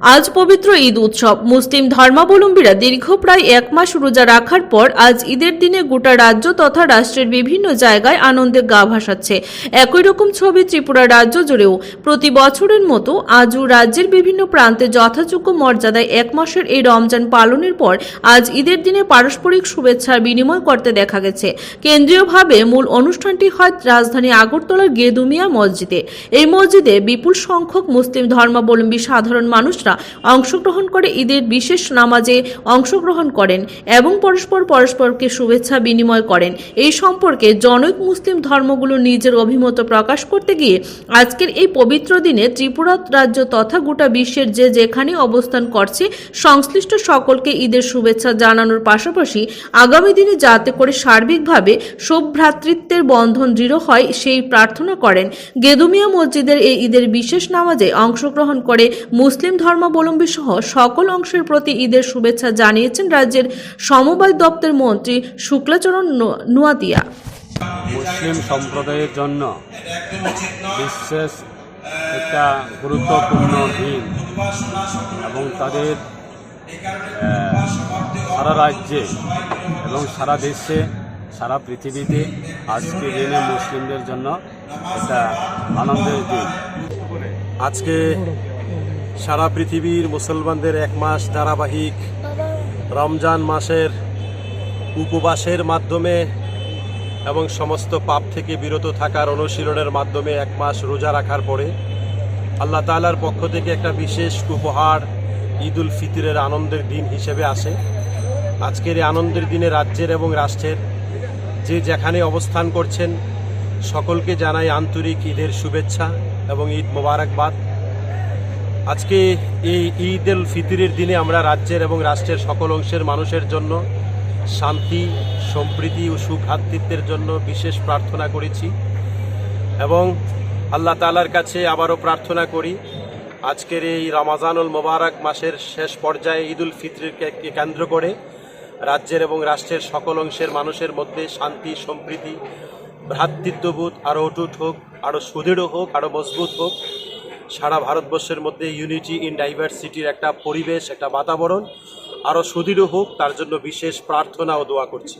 আজ পবিত্র ঈদ উৎসব। মুসলিম ধর্মাবলম্বীরা দীর্ঘ প্রায় এক মাস রোজা রাখার পর আজ ঈদের দিনে গোটা রাজ্য তথা রাষ্ট্রের বিভিন্ন জায়গায় আনন্দে গা ভাসাচ্ছে। একই রকম ছবি ত্রিপুরা রাজ্য জুড়েও। প্রতি বছরের মতো আজও রাজ্যের বিভিন্ন প্রান্তে যথাযোগ্য মর্যাদায় এক মাসের এই রমজান পালনের পর আজ ঈদের দিনে পারস্পরিক শুভেচ্ছার বিনিময় করতে দেখা গেছে। কেন্দ্রীয়ভাবে মূল অনুষ্ঠানটি হয় রাজধানী আগরতলার গেদুমিয়া মসজিদে। এই মসজিদে বিপুল সংখ্যক মুসলিম ধর্মাবলম্বী সাধারণ মানুষরা অংশগ্রহণ করে ঈদের বিশেষ নামাজে অংশগ্রহণ করেন এবং পরস্পর পরস্পরকে শুভেচ্ছা বিনিময় করেন। এই সম্পর্কে জনৈক মুসলিম ধর্মগুলো নিজের অভিমত প্রকাশ করতে গিয়ে আজকের এই পবিত্র দিনে ত্রিপুরা রাজ্য তথা গোটা বিশ্বের যে যেখানে অবস্থান করছে, সংশ্লিষ্ট সকলকে ঈদের শুভেচ্ছা জানানোর পাশাপাশি আগামী দিনে যাতে করে সার্বিকভাবে সৌভ্রাতৃত্বের বন্ধন দৃঢ় হয়, সেই প্রার্থনা করেন। গেদুমিয়া মসজিদের এই ঈদের বিশেষ নামাজে অংশগ্রহণ করে মুসলিম ধর্মাবলম্বী সহ সকল অংশের প্রতি ঈদের শুভেচ্ছা জানিয়েছেন রাজ্যের সমবায় দপ্তর মন্ত্রী শুক্লাচরণ নু- নুয়াতিয়া মুসলিম সম্প্রদায়ের জন্য বিশেষ একটা গুরুত্বপূর্ণ দিন এবং তাদের সারা রাজ্যে এবং সারা দেশে, সারা পৃথিবীতে আজকে দিনে মুসলিমদের জন্য একটা আনন্দের দিন। আজকে সারা পৃথিবীর মুসলমানদের এক মাস ধারাবাহিক রমজান মাসের উপবাসের মাধ্যমে এবং সমস্ত পাপ থেকে বিরত থাকার অনুশীলনের মাধ্যমে এক মাস রোজা রাখার পরে আল্লাহ তাআলার পক্ষ থেকে একটা বিশেষ উপহার ঈদ উল ফিতরের আনন্দের দিন হিসেবে আসে। আজকের এই আনন্দের দিনে রাজ্যের এবং রাষ্ট্রের যে যেখানে অবস্থান করছেন, সকলকে জানাই আন্তরিক ঈদের শুভেচ্ছা এবং ঈদ মোবারকবাদ। আজকে এই ঈদ উল ফিতরের দিনে আমরা রাজ্যের এবং রাষ্ট্রের সকল অংশের মানুষের জন্য শান্তি, সম্প্রীতি ও সুখাতৃত্বের জন্য বিশেষ প্রার্থনা করেছি এবং আল্লাহ তালার কাছে আবারও প্রার্থনা করি আজকের এই রমাজানুল মোবারক মাসের শেষ পর্যায়ে ঈদ উল ফিতরকে কেন্দ্র করে রাজ্যের এবং রাষ্ট্রের সকল অংশের মানুষের মধ্যে শান্তি, সম্প্রীতি, ভ্রাতৃত্ববোধ আরও অটুট হোক, আরও সুদৃঢ় হোক, আরও মজবুত হোক। সারা ভারতবর্ষের মধ্যে ইউনিটি ইন ডাইভার্সিটির একটা পরিবেশ, একটা বাতাবরণ। আরও সুদৃঢ় হোক, তার জন্য বিশেষ প্রার্থনা ও দোয়া করছি।